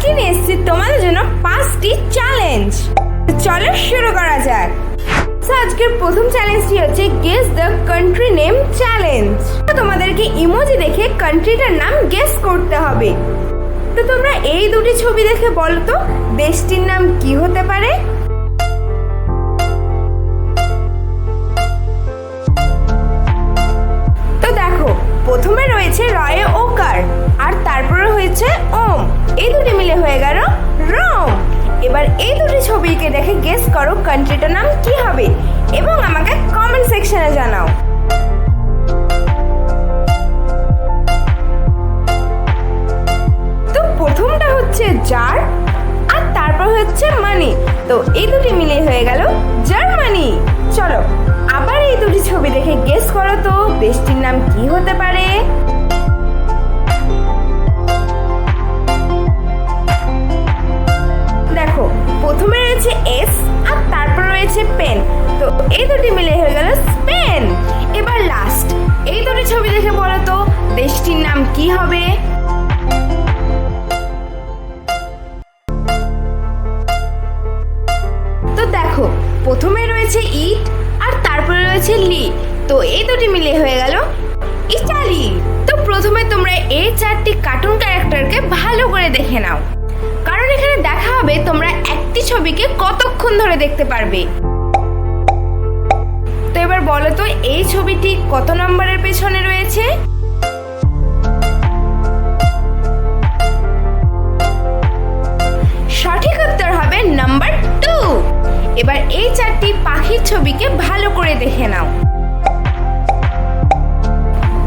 আজকে নিয়ে এসেছি তোমাদের জন্য পাঁচটি চ্যালেঞ্জ চলো শুরু করা যাক। আজকের প্রথম চ্যালেঞ্জটি হচ্ছে guess the country name challenge তোমাদেরকে ইমোজি দেখে কান্ট্রিটার নাম গেস করতে হবে। তো তোমরা এই দুটি ছবি দেখে বলো তো দেশটির নাম কি হতে পারে? এই দুটি ছবিকে দেখে গেস করো কান্ট্রিটার নাম কি হবে? এবং আমাকে কমেন্ট সেকশনে জানাও। তো প্রথমটা হচ্ছে জার আর তারপর হচ্ছে মানি তো এই দুটি মিলে হয়ে গেল জার্মানি। চলো, আবার এই দুটি ছবি দেখে গেস করো তো, দেশটির নাম কি হতে পারে? প্রথমে রয়েছে এস আর তারপর রয়েছে পেন তো এই দুটি মিলে হয়ে গেল স্পেন এবার লাস্ট এই দুটি ছবি দেখে বলো তো, দেশটির নাম কি হবে? তো দেখো, প্রথমে রয়েছে ইট আর তারপরে রয়েছে লি তো এই দুটি মিলে হয়ে গেল ইটালি। তো প্রথমে তোমরা এই চারটি কার্টুন ক্যারেক্টারকে ভালো করে দেখে নাও। কারণ এখানে দেখা হবে তোমরা ছবিকে কতক্ষণ ধরে দেখতে পারবে? তো এবার বলো তো, এই ছবিটি কত নম্বরের পেছনে রয়েছে? সঠিক উত্তর হবে নাম্বার টু। এবার এই চারটি পাখির ছবিকে ভালো করে দেখে নাও।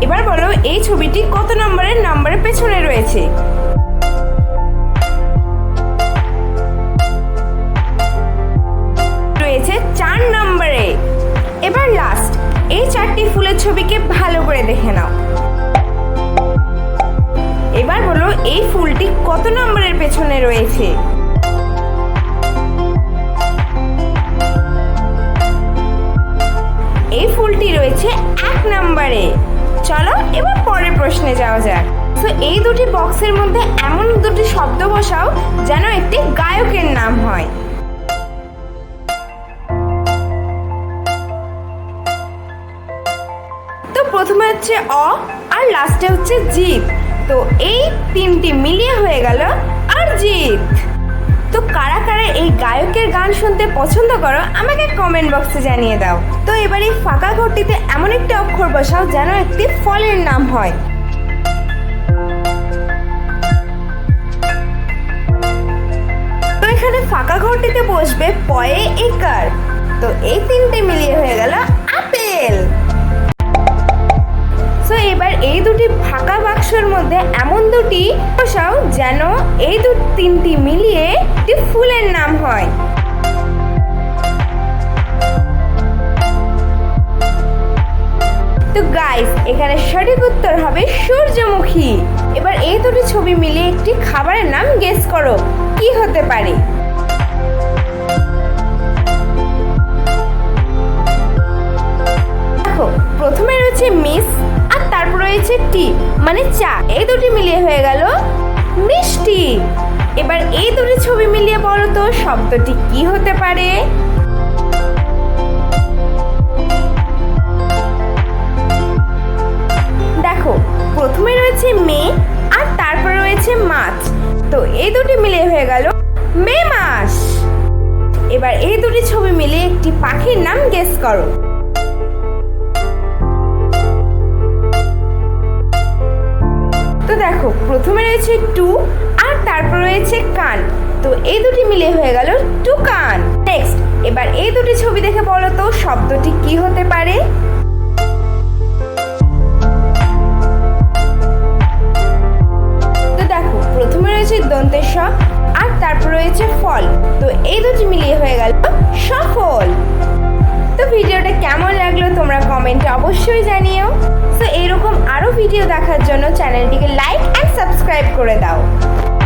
এবার বলো, এই ছবিটি কত নম্বরের নাম্বারের পেছনে রয়েছে? ছবিকে ভালো করে দেখে নাও। এবার বলো, এই ফুলটি কত নম্বরের পেছনে রয়েছে? এই ফুলটি রয়েছে এক নম্বরে। চলো, এবার পরের প্রশ্নে যাওয়া যাক। তো এই দুটি বক্সের মধ্যে এমন দুটি শব্দ বসাও যেন একটি গায়কের নাম হয়। প্রথমে হচ্ছে অ, আর লাস্টে হচ্ছে জিত তো এই তিনটি মিলিয়ে হয়ে গেল আর জিত তো কারা কারা এই গায়কের গান শুনতে পছন্দ করো, আমাকে কমেন্ট বক্সে জানিয়ে দাও। তো এবার এই ফাঁকা ঘরটিতে এমন একটি অক্ষর বসাও যেন একটি ফলের নাম হয়। তো এখানে ফাঁকা ঘরটিতে বসবে পয়ে একার। তো এই তিনটে মিলিয়ে হয়ে গেল সো এবার এই দুটি ফাঁকা বাক্সের মধ্যে এমন দুটি বসাও যেন এই দু, তিনটি মিলিয়ে একটি ফুলের নাম হয়। তো গাইস এখানে সঠিক উত্তর হবে সূর্যমুখী। এবার এই দুটি ছবি মিলিয়ে একটি খাবারের নাম গেস করো। কি হতে পারে? প্রথমে রয়েছে মিস রয়েছে টি মানে চা। এই দুটি মিলিয়ে হয়ে গেল মিষ্টি। এবার এই দুটি ছবি মিলিয়ে বলো তো, শব্দটি কি হতে পারে? দেখো, প্রথমে রয়েছে মেয়ে আর তারপরে রয়েছে মাছ তো এই দুটি মিলিয়ে হয়ে গেল মে মাস। এবার এই দুটি ছবি মিলিয়ে একটি পাখির নাম গেস করো। প্রথমে রয়েছে টু আর তারপর রয়েছে কান। তো এই দুটি মিলে হয়ে গেল টু কান। নেক্সট, এবার এই দুটি ছবি দেখে বলো তো, শব্দটি কি হতে পারে? তো দেখো, প্রথমে রয়েছে দন্তের স আর তারপর রয়েছে ফল। তো এই দুটি মিলিয়ে হয়ে গেল সফল। তো ভিডিওটা কেমন লাগল তোমরা কমেন্টে অবশ্যই জানিও। তো এরকম আরও ভিডিও দেখার জন্য চ্যানেলটিকে লাইক অ্যান্ড সাবস্ক্রাইব করে দাও।